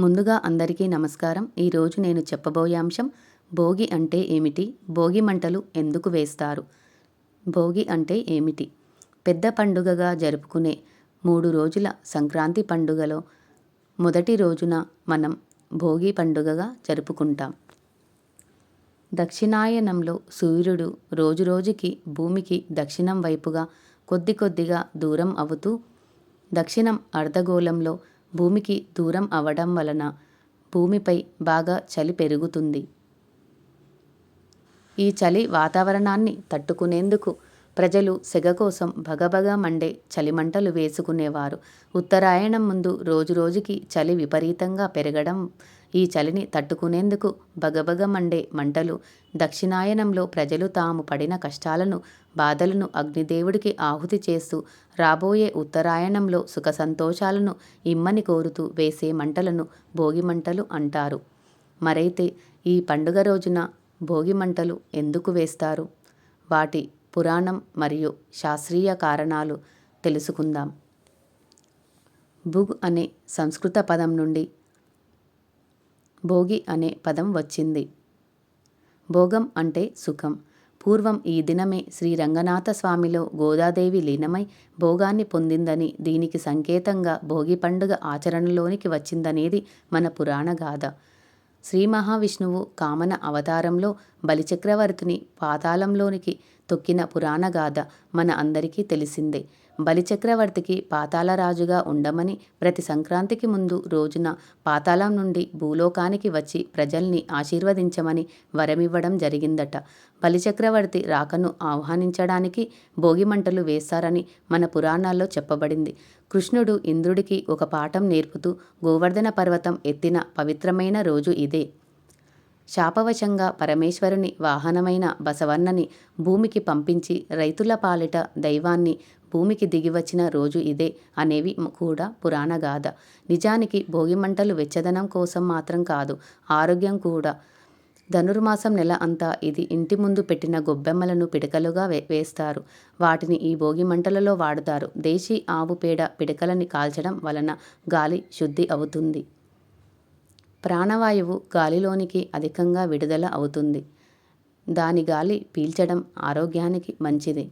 ముందుగా అందరికీ నమస్కారం. ఈరోజు నేను చెప్పబోయే అంశం భోగి అంటే ఏమిటి? భోగి మంటలు ఎందుకు వేస్తారు? భోగి అంటే ఏమిటి? పెద్ద పండుగగా జరుపుకునే మూడు రోజుల సంక్రాంతి పండుగలో మొదటి రోజున మనం భోగి పండుగగా జరుపుకుంటాం. దక్షిణాయనంలో సూర్యుడు రోజురోజుకి భూమికి దక్షిణం వైపుగా కొద్ది కొద్దిగా దూరం అవుతూ దక్షిణం అర్ధగోళంలో భూమికి దూరం అవడం వలన భూమిపై బాగా చలి పెరుగుతుంది. ఈ చలి వాతావరణాన్ని తట్టుకునేందుకు ప్రజలు సెగ కోసం భగభగ మండే చలిమంటలు వేసుకునేవారు. ఉత్తరాయణం ముందు రోజురోజుకి చలి విపరీతంగా పెరగడం ఈ చలిని తట్టుకునేందుకు భగభగ మండే మంటలు దక్షిణాయనంలో ప్రజలు తాము పడిన కష్టాలను బాధలను అగ్నిదేవుడికి ఆహుతి చేస్తూ రాబోయే ఉత్తరాయణంలో సుఖ సంతోషాలను ఇమ్మని కోరుతూ వేసే మంటలను భోగి మంటలు అంటారు. మరైతే ఈ పండుగ రోజున భోగి మంటలు ఎందుకు వేస్తారు? వాటి పురాణం మరియు శాస్త్రీయ కారణాలు తెలుసుకుందాం. భుగ్ అనే సంస్కృత పదం నుండి భోగి అనే పదం వచ్చింది. భోగం అంటే సుఖం. పూర్వం ఈ దినమే శ్రీ రంగనాథ స్వామిలో గోదాదేవి లీనమై భోగాన్ని పొందిందని దీనికి సంకేతంగా భోగి పండుగ ఆచరణలోనికి వచ్చిందనేది మన పురాణ గాథ. శ్రీ మహావిష్ణువు కామన అవతారంలో బలిచక్రవర్తిని పాతాళంలోనికి తొక్కిన పురాణగాథ మన అందరికీ తెలిసిందే. బలిచక్రవర్తికి పాతాళరాజుగా ఉండమని ప్రతి సంక్రాంతికి ముందు రోజున పాతాళం నుండి భూలోకానికి వచ్చి ప్రజల్ని ఆశీర్వదించమని వరమివ్వడం జరిగిందట. బలిచక్రవర్తి రాకను ఆహ్వానించడానికి భోగిమంటలు వేస్తారని మన పురాణాల్లో చెప్పబడింది. కృష్ణుడు ఇంద్రుడికి ఒక పాఠం నేర్పుతూ గోవర్ధన పర్వతం ఎత్తిన పవిత్రమైన రోజు ఇదే. శాపవశంగా పరమేశ్వరుని వాహనమైన బసవన్నని భూమికి పంపించి రైతుల పాలిట దైవాన్ని భూమికి దిగివచ్చిన రోజు ఇదే అనేవి కూడా పురాణ గాథ. నిజానికి భోగిమంటలు వెచ్చదనం కోసం మాత్రం కాదు ఆరోగ్యం కూడా. ధనుర్మాసం నెల అంతా ఇది ఇంటి ముందు పెట్టిన గొబ్బెమ్మలను పిడకలుగా వే వేస్తారు. వాటిని ఈ భోగి మంటలలో వాడుతారు. దేశీ ఆవు పేడ పిడకలని కాల్చడం వలన గాలి శుద్ధి అవుతుంది. ప్రాణవాయువు గాలిలోనికి అధికంగా విడుదల అవుతుంది. దాని గాలి పీల్చడం ఆరోగ్యానికి మంచిది.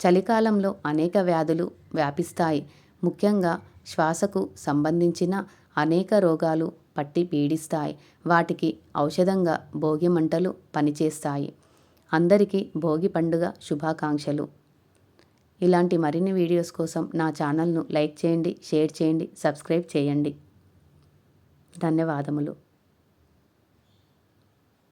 చలికాలంలో అనేక వ్యాధులు వ్యాపిస్తాయి. ముఖ్యంగా శ్వాసకు సంబంధించిన అనేక రోగాలు పట్టి పీడిస్తాయి. వాటికి ఔషధంగా భోగి మంటలు పనిచేస్తాయి. అందరికీ భోగి పండుగ శుభాకాంక్షలు. ఇలాంటి మరిన్ని వీడియోస్ కోసం నా ఛానల్ను లైక్ చేయండి షేర్ చేయండి సబ్స్క్రైబ్ చేయండి. ధన్యవాదములు.